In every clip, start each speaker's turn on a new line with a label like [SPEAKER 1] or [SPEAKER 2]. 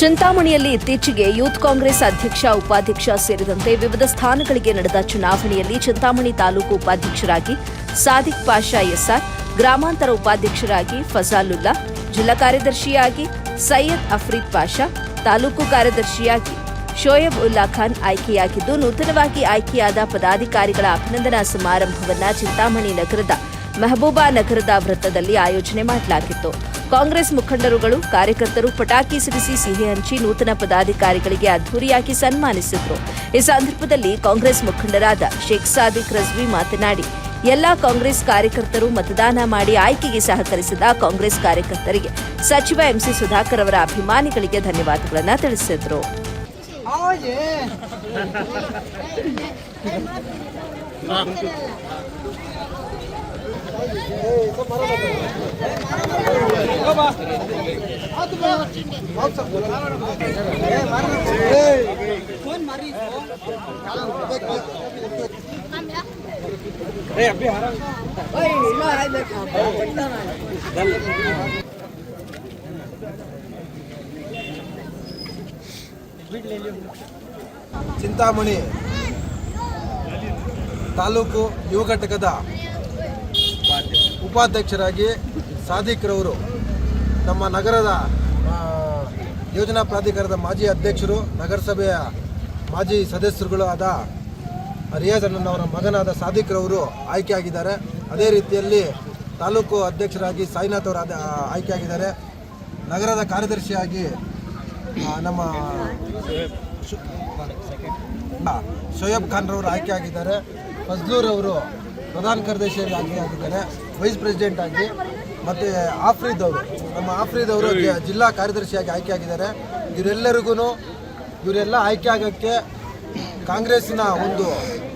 [SPEAKER 1] ಚಿಂತಾಮಣಿಯಲ್ಲಿ ಇತ್ತೀಚೆಗೆ ಯೂತ್ ಕಾಂಗ್ರೆಸ್ ಅಧ್ಯಕ್ಷ, ಉಪಾಧ್ಯಕ್ಷ ಸೇರಿದಂತೆ ವಿವಿಧ ಸ್ಥಾನಗಳಿಗೆ ನಡೆದ ಚುನಾವಣೆಯಲ್ಲಿ ಚಿಂತಾಮಣಿ ತಾಲೂಕು ಉಪಾಧ್ಯಕ್ಷರಾಗಿ ಸಾದಿಕ್ ಪಾಷಾ ಎಸ್ಆರ್, ಗ್ರಾಮಾಂತರ ಉಪಾಧ್ಯಕ್ಷರಾಗಿ ಫಜಾಲುಲ್ಲಾ, ಜಿಲ್ಲಾ ಕಾರ್ಯದರ್ಶಿಯಾಗಿ ಸೈಯದ್ ಅಫ್ರೀದ್ ಪಾಷಾ, ತಾಲೂಕು ಕಾರ್ಯದರ್ಶಿಯಾಗಿ ಶೋಯಬ್ ಉಲ್ಲಾ ಖಾನ್ ಆಯ್ಕೆಯಾಗಿದ್ದು, ನೂತನವಾಗಿ ಆಯ್ಕೆಯಾದ ಪದಾಧಿಕಾರಿಗಳ ಅಭಿನಂದನಾ ಸಮಾರಂಭವನ್ನು ಚಿಂತಾಮಣಿ ನಗರದ ಮೆಹಬೂಬಾ ನಗರದ ವೃತ್ತದಲ್ಲಿ ಆಯೋಜನೆ ಮಾಡಲಾಗಿತ್ತು. ಕಾಂಗ್ರೆಸ್ ಮುಖಂಡರುಗಳು ಕಾರ್ಯಕರ್ತರು ಪಟಾಕಿ ಸಿಡಿಸಿ ಸಿಹಿ ಹಂಚಿ ನೂತನ ಪದಾಧಿಕಾರಿಗಳಿಗೆ ಅದ್ದೂರಿಯಾಗಿ ಸನ್ಮಾನಿಸಿದ್ರು. ಈ ಸಂದರ್ಭದಲ್ಲಿ ಕಾಂಗ್ರೆಸ್ ಮುಖಂಡರಾದ ಶೇಖ್ ಸಾದಿಕ್ ರಜ್ವಿ ಮಾತನಾಡಿ ಎಲ್ಲಾ ಕಾಂಗ್ರೆಸ್ ಕಾರ್ಯಕರ್ತರು ಮತದಾನ ಮಾಡಿ ಆಯ್ಕೆಗೆ ಸಹಕರಿಸಿದ ಕಾಂಗ್ರೆಸ್ ಕಾರ್ಯಕರ್ತರಿಗೆ ಸಚಿವ ಎಂಸಿ ಸುಧಾಕರ್ ಅವರ ಅಭಿಮಾನಿಗಳಿಗೆ ಧನ್ಯವಾದಗಳನ್ನು ತಿಳಿಸಿದರು.
[SPEAKER 2] ಚಿಂತಾಮಣಿ ತಾಲೂಕು ಯುವ ಘಟಕದ ಉಪಾಧ್ಯಕ್ಷರಾಗಿ ಸಾಧಿಕ್ರವರು ನಮ್ಮ ನಗರದ ಯೋಜನಾ ಪ್ರಾಧಿಕಾರದ ಮಾಜಿ ಅಧ್ಯಕ್ಷರು, ನಗರಸಭೆಯ ಮಾಜಿ ಸದಸ್ಯರುಗಳು ಆದ ರಿಯಾಜ್ ಅಣ್ಣನವರ ಮಗನಾದ ಸಾದಿಕ್ರವರು ಆಯ್ಕೆಯಾಗಿದ್ದಾರೆ. ಅದೇ ರೀತಿಯಲ್ಲಿ ತಾಲೂಕು ಅಧ್ಯಕ್ಷರಾಗಿ ಸಾಯಿನಾಥ್ ಅವರು ಆಯ್ಕೆಯಾಗಿದ್ದಾರೆ. ನಗರದ ಕಾರ್ಯದರ್ಶಿಯಾಗಿ ನಮ್ಮ ಶೋಯಬ್ ಖಾನ್ ರವರು ಆಯ್ಕೆ ಆಗಿದ್ದಾರೆ ಫಜ್ಲೂರ್ ಅವರು ಪ್ರಧಾನ ಕಾರ್ಯದರ್ಶಿಯಾಗಿ ಆಯ್ಕೆಯಾಗಿದ್ದಾರೆ ವೈಸ್ ಪ್ರೆಸಿಡೆಂಟ್ ಆಗಿ, ಮತ್ತು ಆಫ್ರೀದ್ ಅವರು, ನಮ್ಮ ಆಫ್ರೀದ್ ಅವರು ಜಿಲ್ಲಾ ಕಾರ್ಯದರ್ಶಿಯಾಗಿ ಆಯ್ಕೆ ಆಗಿದ್ದಾರೆ. ಇವರೆಲ್ಲರಿಗೂ ಇವರೆಲ್ಲ ಆಯ್ಕೆ ಆಗೋಕ್ಕೆ ಕಾಂಗ್ರೆಸ್ಸಿನ ಒಂದು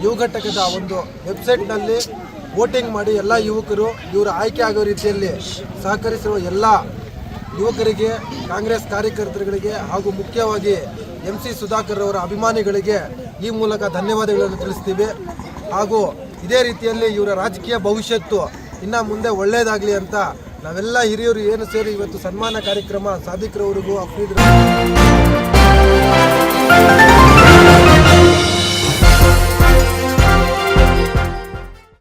[SPEAKER 2] ಯುವ ಘಟಕದ ಒಂದು ವೆಬ್ಸೈಟ್ನಲ್ಲಿ ವೋಟಿಂಗ್ ಮಾಡಿ ಎಲ್ಲ ಯುವಕರು ಇವರು ಆಯ್ಕೆ ಆಗೋ ರೀತಿಯಲ್ಲಿ ಸಹಕರಿಸಿರುವ ಎಲ್ಲ ಯುವಕರಿಗೆ, ಕಾಂಗ್ರೆಸ್ ಕಾರ್ಯಕರ್ತರುಗಳಿಗೆ ಹಾಗೂ ಮುಖ್ಯವಾಗಿ ಎಂ ಸಿ ಸುಧಾಕರ್ ಅವರ ಅಭಿಮಾನಿಗಳಿಗೆ ಈ ಮೂಲಕ ಧನ್ಯವಾದಗಳನ್ನು ತಿಳಿಸ್ತೀವಿ. ಹಾಗೂ ಇದೇ ರೀತಿಯಲ್ಲಿ ಇವರ ರಾಜಕೀಯ ಭವಿಷ್ಯತ್ತು ಇನ್ನು ಮುಂದೆ ಒಳ್ಳೆಯದಾಗಲಿ ಅಂತ ನಾವೆಲ್ಲ ಹಿರಿಯರು ಏನು ಸೇರಿ ಇವತ್ತು ಸನ್ಮಾನ ಕಾರ್ಯಕ್ರಮ ಸಾಧಿಕರವರಿಗೂ ಅಫ್ರೀದ್